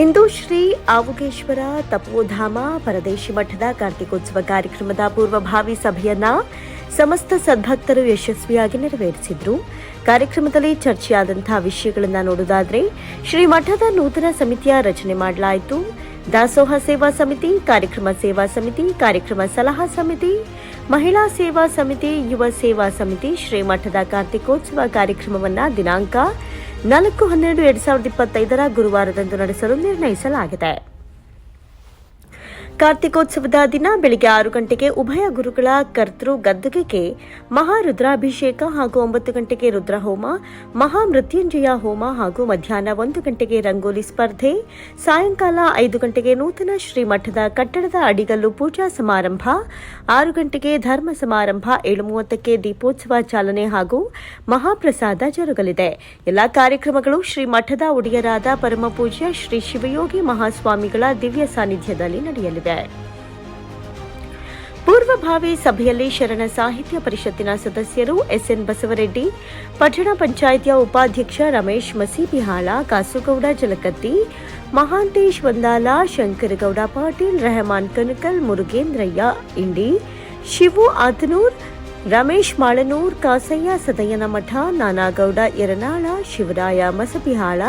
ಇಂದು ಶ್ರೀ ಆವುಗೇಶ್ವರ ತಪೋಧಾಮ ಪರದೇಶಿ ಮಠದ ಕಾರ್ತಿಕೋತ್ಸವ ಕಾರ್ಯಕ್ರಮದ ಪೂರ್ವಭಾವಿ ಸಭೆಯನ್ನ ಸಮಸ್ತ ಸದ್ಭಕ್ತರು ಯಶಸ್ವಿಯಾಗಿ ನೆರವೇರಿಸಿದ್ರು. ಕಾರ್ಯಕ್ರಮದಲ್ಲಿ ಚರ್ಚೆಯಾದಂತಹ ವಿಷಯಗಳನ್ನು ನೋಡುವುದಾದ್ರೆ, ಶ್ರೀ ಮಠದ ನೂತನ ಸಮಿತಿಯ ರಚನೆ ಮಾಡಲಾಯಿತು. ದಾಸೋಹ ಸೇವಾ ಸಮಿತಿ, ಕಾರ್ಯಕ್ರಮ ಸೇವಾ ಸಮಿತಿ, ಕಾರ್ಯಕ್ರಮ ಸಲಹಾ ಸಮಿತಿ, ಮಹಿಳಾ ಸೇವಾ ಸಮಿತಿ, ಯುವ ಸೇವಾ ಸಮಿತಿ ಶ್ರೀಮಠದ ಕಾರ್ತಿಕೋತ್ಸವ ಕಾರ್ಯಕ್ರಮವನ್ನ ದಿನಾಂಕ ನಾಲ್ಕು ಹನ್ನೆರಡು ಎರಡ್ ಸಾವಿರದ ಇಪ್ಪತ್ತೈದರ ಗುರುವಾರದಂದು ನಡೆಸಲು ನಿರ್ಣಯಿಸಲಾಗಿದೆ. ಕಾರ್ತಿಕೋತ್ಸವದ ದಿನ ಬೆಳಿಗ್ಗೆ ಆರು ಗಂಟೆಗೆ ಉಭಯ ಗುರುಗಳ ಕರ್ತೃ ಗದ್ದುಗೆಗೆ ಮಹಾರುದ್ರಾಭಿಷೇಕ ಹಾಗೂ ಒಂಬತ್ತು ಗಂಟೆಗೆ ರುದ್ರಹೋಮ, ಮಹಾಮೃತ್ಯುಂಜಯ ಹೋಮ ಹಾಗೂ ಮಧ್ಯಾಹ್ನ ಒಂದು ಗಂಟೆಗೆ ರಂಗೋಲಿ ಸ್ಪರ್ಧೆ, ಸಾಯಂಕಾಲ ಐದು ಗಂಟೆಗೆ ನೂತನ ಶ್ರೀಮಠದ ಕಟ್ಟಡದ ಅಡಿಗಲ್ಲು ಪೂಜಾ ಸಮಾರಂಭ, ಆರು ಗಂಟೆಗೆ ಧರ್ಮ ಸಮಾರಂಭ ಏಳು ಮೂವತ್ತಕ್ಕೆ ದೀಪೋತ್ಸವ ಚಾಲನೆ ಹಾಗೂ ಮಹಾಪ್ರಸಾದ ಜರುಗಲಿದೆ. ಎಲ್ಲಾ ಕಾರ್ಯಕ್ರಮಗಳು ಶ್ರೀ ಮಠದ ಒಡೆಯರಾದ ಪರಮಪೂಜ್ಯ ಶ್ರೀ ಶಿವಯೋಗಿ ಮಹಾಸ್ವಾಮಿಗಳ ದಿವ್ಯ ಸಾನ್ನಿಧ್ಯದಲ್ಲಿ ನಡೆಯಲಿವೆ. ಪೂರ್ವಭಾವಿ ಸಭೆಯಲ್ಲಿ ಶರಣ ಸಾಹಿತ್ಯ ಪರಿಷತ್ತಿನ ಸದಸ್ಯರು ಎಸ್ಎನ್ ಬಸವರೆಡ್ಡಿ, ಪಟ್ಟಣ ಪಂಚಾಯಿತಿಯ ಉಪಾಧ್ಯಕ್ಷ ರಮೇಶ್ ಮಸೀಬಿಹಾಳ, ಕಾಸುಗೌಡ ಜಲಕತ್ತಿ, ಮಹಾಂತೇಶ್ ವಂದಾಲ, ಶಂಕರಗೌಡ ಪಾಟೀಲ್, ರೆಹಮಾನ್ ಕನಕಲ್, ಮುರುಗೇಂದ್ರಯ್ಯ, ಇಂಡಿ, ಶಿವು ಆತನೂರ್, ರಮೇಶ್ ಮಾಳನೂರ್, ಕಾಸಯ್ಯ ಸದಯನ ಮಠ ನಾನಾಗೌಡ, ಎರನಾಳ, ಶಿವರಾಯ ಮಸಬಿಹಾಳ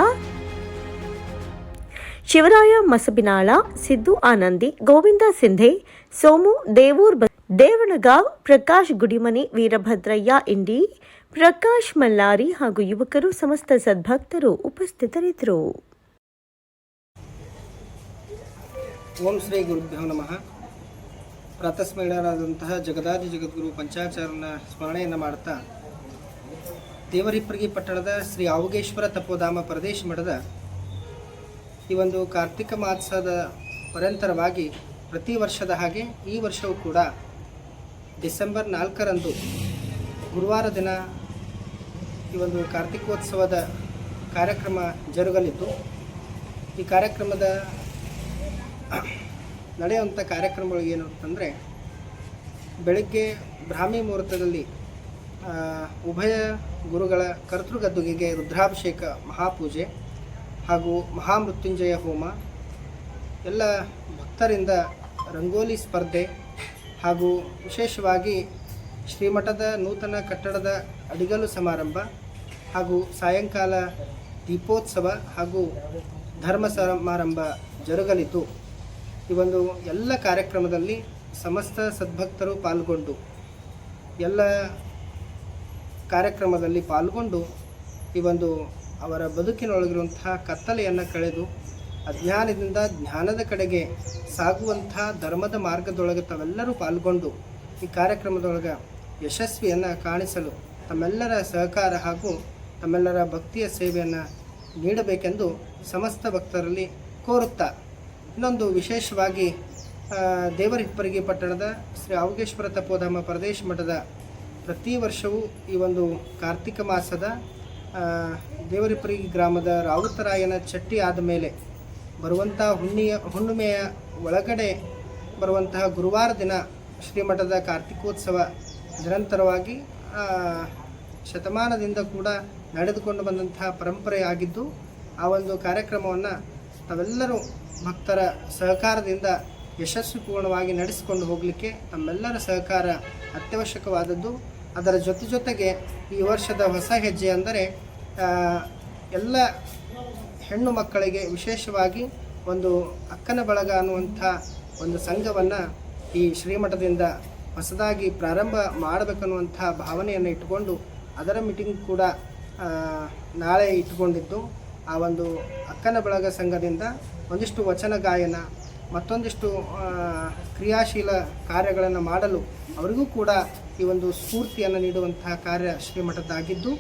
ಶಿವರಾಯ ಮಸಬಿನಾಳ, ಸಿದ್ದು ಆನಂದಿ, ಗೋವಿಂದ ಸಿಂಧೆ, ಸೋಮು ದೇವೂರ್ ದೇವಣಗಾವ್ ಪ್ರಕಾಶ್ ಗುಡಿಮನಿ, ವೀರಭದ್ರಯ್ಯ ಇಂಡಿ, ಪ್ರಕಾಶ್ ಮಲ್ಲಾರಿ ಹಾಗೂ ಯುವಕರು ಸಮಸ್ತ ಸದ್ಭಕ್ತರು ಉಪಸ್ಥಿತರಿದ್ದರು. ಓಂ ಶ್ರೀ ಗುರುಭ್ಯೋ ನಮಃ. ಪ್ರಾತಸ್ಮರಣರಾದಂತಹ ಜಗದಾದಿ ಜಗದ್ಗುರು ಪಂಚಾಚಾರ್ಯನ ಸ್ಮರಣೆಯನ್ನು ಮಾಡ್ತಾ ದೇವರಿಪ್ಪರಿಗೆ ಪಟ್ಟಣದ ಶ್ರೀ ಆವುಗೇಶ್ವರ ತಪೋಧಾಮ ಪ್ರದೇಶ ಮಠದ ಈ ಒಂದು ಕಾರ್ತಿಕ ಮಾಸದ ಪರಂತರವಾಗಿ ಪ್ರತಿ ವರ್ಷದ ಹಾಗೆ ಈ ವರ್ಷವೂ ಕೂಡ ಡಿಸೆಂಬರ್ ನಾಲ್ಕರಂದು ಗುರುವಾರ ದಿನ ಈ ಒಂದು ಕಾರ್ತಿಕೋತ್ಸವದ ಕಾರ್ಯಕ್ರಮ ಜರುಗಲಿದ್ದು, ಈ ಕಾರ್ಯಕ್ರಮದ ನಡೆಯುವಂಥ ಕಾರ್ಯಕ್ರಮಗಳು ಏನು ಅಂತಂದರೆ, ಬೆಳಗ್ಗೆ ಬ್ರಾಹ್ಮಿ ಮುಹೂರ್ತದಲ್ಲಿ ಉಭಯ ಗುರುಗಳ ಕರ್ತೃಗದ್ದುಗೆಗೆ ರುದ್ರಾಭಿಷೇಕ ಮಹಾಪೂಜೆ ಹಾಗೂ ಮಹಾಮೃತ್ಯುಂಜಯ ಹೋಮ, ಎಲ್ಲ ಭಕ್ತರಿಂದ ರಂಗೋಲಿ ಸ್ಪರ್ಧೆ ಹಾಗೂ ವಿಶೇಷವಾಗಿ ಶ್ರೀಮಠದ ನೂತನ ಕಟ್ಟಡದ ಅಡಿಗಲು ಸಮಾರಂಭ ಹಾಗೂ ಸಾಯಂಕಾಲ ದೀಪೋತ್ಸವ ಹಾಗೂ ಧರ್ಮ ಸಮಾರಂಭ ಜರುಗಲಿತು ಈ ಒಂದು ಎಲ್ಲ ಕಾರ್ಯಕ್ರಮದಲ್ಲಿ ಸಮಸ್ತ ಸದ್ಭಕ್ತರು ಪಾಲ್ಗೊಂಡು, ಎಲ್ಲ ಕಾರ್ಯಕ್ರಮದಲ್ಲಿ ಪಾಲ್ಗೊಂಡು ಈ ಒಂದು ಅವರ ಬದುಕಿನೊಳಗಿರುವಂತಹ ಕತ್ತಲೆಯನ್ನು ಕಳೆದು ಅಜ್ಞಾನದಿಂದ ಜ್ಞಾನದ ಕಡೆಗೆ ಸಾಗುವಂತಹ ಧರ್ಮದ ಮಾರ್ಗದೊಳಗೆ ತಾವೆಲ್ಲರೂ ಪಾಲ್ಗೊಂಡು ಈ ಕಾರ್ಯಕ್ರಮದೊಳಗೆ ಯಶಸ್ವಿಯನ್ನು ಕಾಣಿಸಲು ತಮ್ಮೆಲ್ಲರ ಸಹಕಾರ ಹಾಗೂ ತಮ್ಮೆಲ್ಲರ ಭಕ್ತಿಯ ಸೇವೆಯನ್ನು ನೀಡಬೇಕೆಂದು ಸಮಸ್ತ ಭಕ್ತರಲ್ಲಿ ಕೋರುತ್ತಾ. ಇನ್ನೊಂದು ವಿಶೇಷವಾಗಿ ದೇವರಿಪ್ಪರಿಗೆ ಪಟ್ಟಣದ ಶ್ರೀ ಅವಗೇಶ್ವರ ತಪೋಧಾಮ ಪ್ರದೇಶ ಮಠದ ಪ್ರತಿ ವರ್ಷವೂ ಈ ಒಂದು ಕಾರ್ತಿಕ ಮಾಸದ ಆ, ದೇವರಿಪ್ಪರಿಗೆ ಗ್ರಾಮದ ರಾವುತರಾಯನ ಚಟ್ಟಿ ಆದ ಮೇಲೆ ಬರುವಂಥ ಹುಣ್ಣಿಯ ಹುಣ್ಣಿಮೆಯ ಒಳಗಡೆ ಬರುವಂತಹ ಗುರುವಾರ ದಿನ ಶ್ರೀಮಠದ ಕಾರ್ತಿಕೋತ್ಸವ ನಿರಂತರವಾಗಿ ಶತಮಾನದಿಂದ ಕೂಡ ನಡೆದುಕೊಂಡು ಬಂದಂತಹ ಪರಂಪರೆಯಾಗಿದ್ದು ಆ ಒಂದು ಕಾರ್ಯಕ್ರಮವನ್ನು ತಾವೆಲ್ಲರೂ ಭಕ್ತರ ಸಹಕಾರದಿಂದ ಯಶಸ್ವಿಪೂರ್ಣವಾಗಿ ನಡೆಸಿಕೊಂಡು ಹೋಗಲಿಕ್ಕೆ ತಮ್ಮೆಲ್ಲರ ಸಹಕಾರ ಅತ್ಯವಶ್ಯಕವಾದದ್ದು. ಅದರ ಜೊತೆ ಜೊತೆಗೆ ಈ ವರ್ಷದ ಹೊಸ ಹೆಜ್ಜೆ ಅಂದರೆ ಎಲ್ಲ ಹೆಣ್ಣು ಮಕ್ಕಳಿಗೆ ವಿಶೇಷವಾಗಿ ಒಂದು ಅಕ್ಕನ ಬಳಗ ಅನ್ನುವಂಥ ಒಂದು ಸಂಘವನ್ನು ಈ ಶ್ರೀಮಠದಿಂದ ಹೊಸದಾಗಿ ಪ್ರಾರಂಭ ಮಾಡಬೇಕನ್ನುವಂಥ ಭಾವನೆಯನ್ನು ಇಟ್ಟುಕೊಂಡು ಅದರ ಮೀಟಿಂಗ್ ಕೂಡ ನಾಳೆ ಇಟ್ಟುಕೊಂಡಿದ್ದು. ಆ ಒಂದು ಅಕ್ಕನ ಬಳಗ ಸಂಘದಿಂದ ಒಂದಿಷ್ಟು ವಚನ ಗಾಯನ, ಮತ್ತೊಂದಿಷ್ಟು ಕ್ರಿಯಾಶೀಲ ಕಾರ್ಯಗಳನ್ನು ಮಾಡಲು ಅವರಿಗೂ ಕೂಡ ಈ ಒಂದು ಸ್ಫೂರ್ತಿಯನ್ನು ನೀಡುವಂತಹ ಕಾರ್ಯ ಶ್ರೀಮಠದ್ದಾಗಿದ್ದು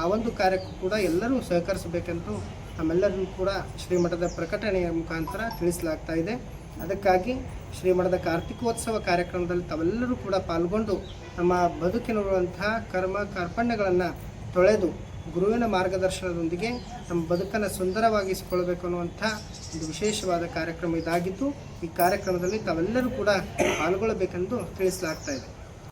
ಆ ಒಂದು ಕಾರ್ಯಕ್ಕೂ ಕೂಡ ಎಲ್ಲರೂ ಸಹಕರಿಸಬೇಕೆಂದು ನಮ್ಮೆಲ್ಲರಿಗೂ ಕೂಡ ಶ್ರೀಮಠದ ಪ್ರಕಟಣೆಯ ಮುಖಾಂತರ ತಿಳಿಸಲಾಗ್ತಾ ಇದೆ. ಅದಕ್ಕಾಗಿ ಶ್ರೀಮಠದ ಕಾರ್ತಿಕೋತ್ಸವ ಕಾರ್ಯಕ್ರಮದಲ್ಲಿ ತಾವೆಲ್ಲರೂ ಕೂಡ ಪಾಲ್ಗೊಂಡು ನಮ್ಮ ಬದುಕಿನಲ್ಲಿರುವಂತಹ ಕರ್ಮ ಕಾರ್ಪಣ್ಯಗಳನ್ನು ತೊಳೆದು ಗುರುವಿನ ಮಾರ್ಗದರ್ಶನದೊಂದಿಗೆ ನಮ್ಮ ಬದುಕನ್ನು ಸುಂದರವಾಗಿಸಿಕೊಳ್ಬೇಕು ಅನ್ನುವಂಥ ಒಂದು ವಿಶೇಷವಾದ ಕಾರ್ಯಕ್ರಮ ಇದಾಗಿದ್ದು, ಈ ಕಾರ್ಯಕ್ರಮದಲ್ಲಿ ತಾವೆಲ್ಲರೂ ಕೂಡ ಪಾಲ್ಗೊಳ್ಳಬೇಕೆಂದು ತಿಳಿಸಲಾಗ್ತಾ ಇದೆ.